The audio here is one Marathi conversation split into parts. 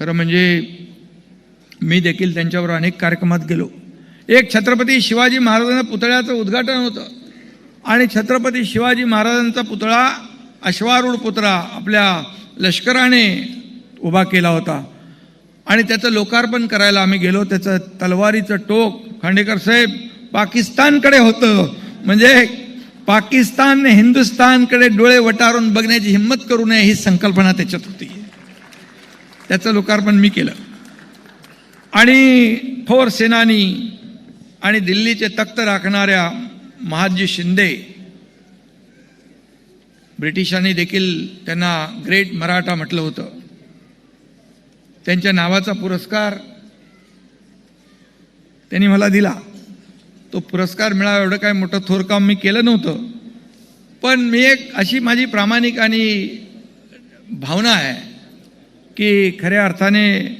खरं म्हणजे मी देखील त्यांच्यावर अनेक कार्यक्रमात गेलो. एक छत्रपती शिवाजी महाराजांना पुतळ्याचं उद्घाटन होतं. आणि छत्रपती शिवाजी महाराजांचा पुतळा अश्वारूढ पुतळा आपल्या लष्कराने उभा केला होता. आणि त्याचं लोकार्पण करायला आम्ही गेलो. त्याचं तलवारीचं टोक खांडेकर साहेब पाकिस्तानकडे होतं. म्हणजे पाकिस्तानने हिंदुस्तानकडे डोळे वटारून बघण्याची हिंमत करू नये ही संकल्पना त्याच्यात होती. त्याचं लोकार्पण मी केलं. आणि थोर सेनानी आणि दिल्लीचे तख्त राखणाऱ्या महादजी शिंदे ब्रिटिशांनी देखील त्यांना ग्रेट मराठा म्हटलं होतं. त्यांच्या नावाचा पुरस्कार त्यांनी मला दिला. तो पुरस्कार मिळावा एवढं काय मोठं थोर काम मी केलं नव्हतं. पण मी एक अशी माझी प्रामाणिक आणि भावना आहे की खऱ्या अर्थाने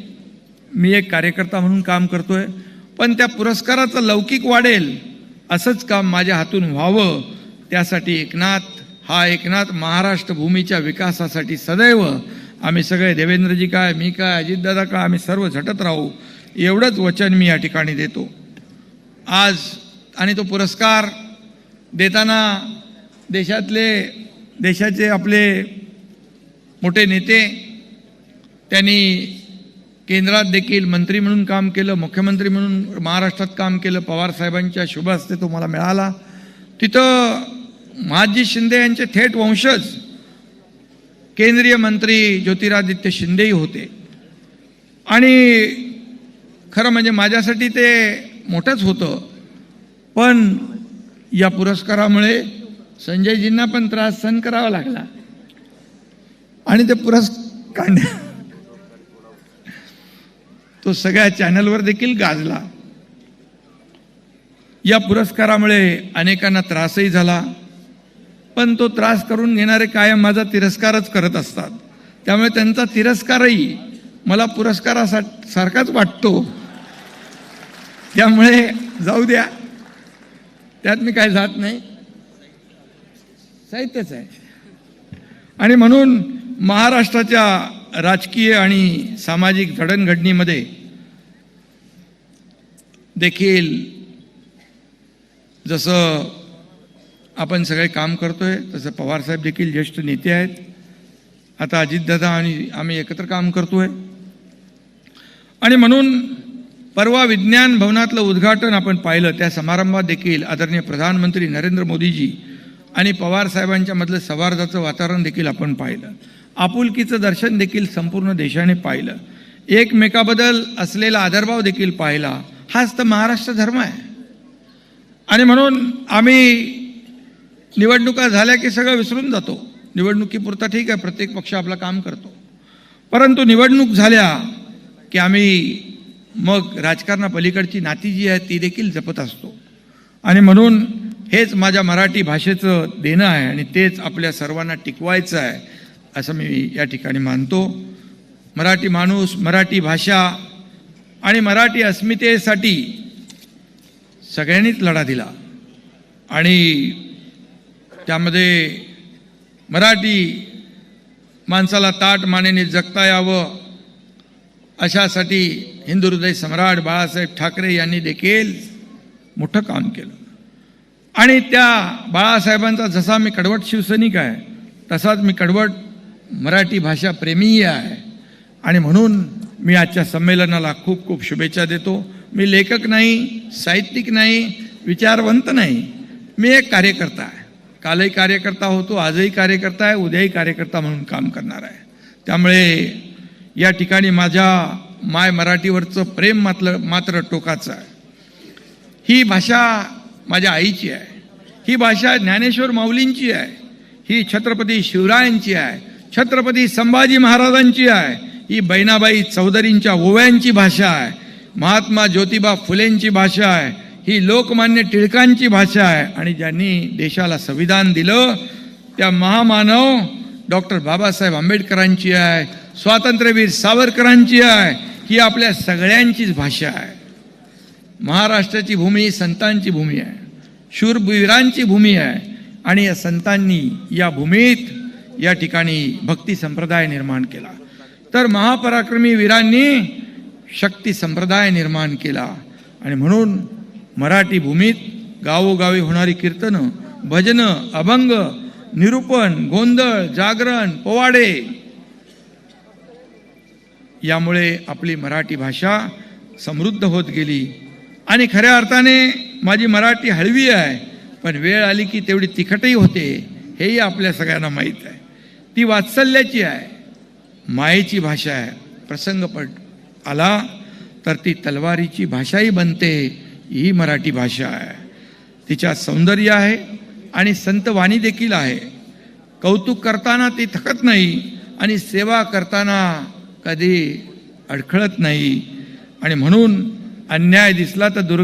मी एक कार्यकर्ता म्हणून काम करतोय पण त्या पुरस्काराचं लौकिक वाढेल असंच काम माझ्या हातून व्हावं त्यासाठी एकनाथ हा एकनाथ महाराष्ट्र भूमीच्या विकासासाठी सदैव आम्ही सगळे देवेंद्रजी काय मी काय अजितदादा काय आम्ही सर्व झटत राहू एवढंच वचन मी या ठिकाणी देतो. आज आणि तो पुरस्कार देताना देशातले देशाचे आपले मोठे नेते त्यांनी केंद्रात देखील मंत्री म्हणून काम केलं मुख्यमंत्री म्हणून महाराष्ट्रात काम केलं पवार साहेबांच्या शुभ हस्ते तो मला मिळाला. तिथं महाजी शिंदे यांचे थेट वंशज केंद्रीय मंत्री ज्योतिरादित्य शिंदेही होते. आणि खरं म्हणजे माझ्यासाठी ते मोठंच होतं. पण या पुरस्कारामुळे संजयजींना पण त्रास सहन करावा लागला. आणि ते पुरस्कार तो सगळ्या चॅनलवर देखील गाजला. या पुरस्कारामुळे अनेकांना त्रासही झाला पण तो त्रास करून घेणारे कायम माझा तिरस्कारच करत असतात. त्यामुळे त्यांचा तिरस्कारही मला पुरस्कारासा सारखाच वाटतो. त्यामुळे जाऊ द्या. त्यात मी काय जात नाही. साहित्यच आहे. आणि म्हणून महाराष्ट्राच्या राजकीय आणि सामाजिक जडणघडणीमध्ये देखील जसं आपण सगळे काम करतोय तसं पवारसाहेब देखील ज्येष्ठ नेते आहेत. आता अजितदादा आणि आम्ही एकत्र काम करतोय. आणि म्हणून परवा विज्ञान भवनातलं उद्घाटन आपण पाहिलं त्या समारंभात देखील आदरणीय प्रधानमंत्री नरेंद्र मोदीजी आणि पवार मधलं सौहार्दाचं वातावरण देखील आपण पाहिलं. आपुलकीचं दर्शन देखील संपूर्ण देशाने पाहिलं. एकमेकाबद्दल असलेला आदरभाव देखील पाहिला. हाच तर महाराष्ट्र धर्म आहे. आणि म्हणून आम्ही निवडणुका झाल्या की सगळं विसरून जातो. निवडणुकीपुरता ठीक आहे प्रत्येक पक्ष आपलं काम करतो. परंतु निवडणूक झाल्या की आम्ही मग राजकारणापलीकडची नाती जी आहे ती देखील जपत असतो. आणि म्हणून हेच माझ्या मराठी भाषेचं देणं आहे आणि तेच आपल्या सर्वांना टिकवायचं आहे असं मी या ठिकाणी मानतो. मराठी माणूस मराठी भाषा आणि मराठी अस्मितेसाठी सगळ्यांनीच लढा दिला. आणि त्यामध्ये मराठी माणसाला ताट मानेने जगता यावं अशासाठी हिंदू हृदय सम्राट बाळासाहेब ठाकरे यांनी देखील मोठं काम केलं. आणि त्या बाळासाहेबांचा जसा मी कडवट शिवसैनिक आहे तसाच मी कडवट मराठी भाषा प्रेमीही आहे. आणि म्हणून मी आजच्या संमेलनाला खूप खूप शुभेच्छा देतो. मी लेखक नाही साहित्यिक नाही विचारवंत नाही. मी एक कार्यकर्ता आहे. कालही कार्यकर्ता होतो आजही कार्यकर्ता आहे उद्याही कार्यकर्ता म्हणून काम करणार आहे. त्यामुळे या ठिकाणी माझ्या माय मराठीवरचं प्रेम मात्र मात्र टोकाचं आहे. ही भाषा माझ्या आईची आहे. ही भाषा ज्ञानेश्वर माऊलींची आहे. ही छत्रपती शिवरायांची आहे. छत्रपती संभाजी महाराजांची आहे. ही बहिणाबाई चौधरींच्या ओव्यांची भाषा आहे. महात्मा ज्योतिबा फुलेंची भाषा आहे. ही लोकमान्य टिळकांची भाषा आहे. आणि ज्यांनी देशाला संविधान दिलं त्या महामानव डॉक्टर बाबासाहेब आंबेडकरांची आहे स्वातंत्र्यवीर सावरकरांची आहे ही आपल्या सगळ्यांचीच भाषा आहे. महाराष्ट्राची भूमी ही संतांची भूमी आहे. शूरवीरांची भूमी आहे. आणि या संतांनी या भूमीत या ठिकाणी भक्ती संप्रदाय निर्माण केला. तर महापराक्रमी वीरांनी शक्ती संप्रदाय निर्माण केला. आणि म्हणून मराठी भूमीत गावोगावी होणारी कीर्तनं भजनं अभंग निरूपण गोंधळ जागरण पोवाडे यामुळे आपली मराठी भाषा समृद्ध होत गेली. आणि खऱ्या अर्थाने माझी मराठी हळवी आहे पण वेळ आली की तेवढी तिखटही होते हेही आपल्या सगळ्यांना माहीत आहे. ती वात्सल्याची आहे. मायेची भाषा आहे प्रसंगपट आला तर ती तलवारीची भाषाही बनते ही मराठी भाषा आहे. तिच्यात सौंदर्य आहे आणि संतवाणी देखील आहे. कौतुक करताना ती थकत नाही आणि सेवा करताना कधी अडखळत नाही. आणि म्हणून अन्याय दिसला तर दुर्ग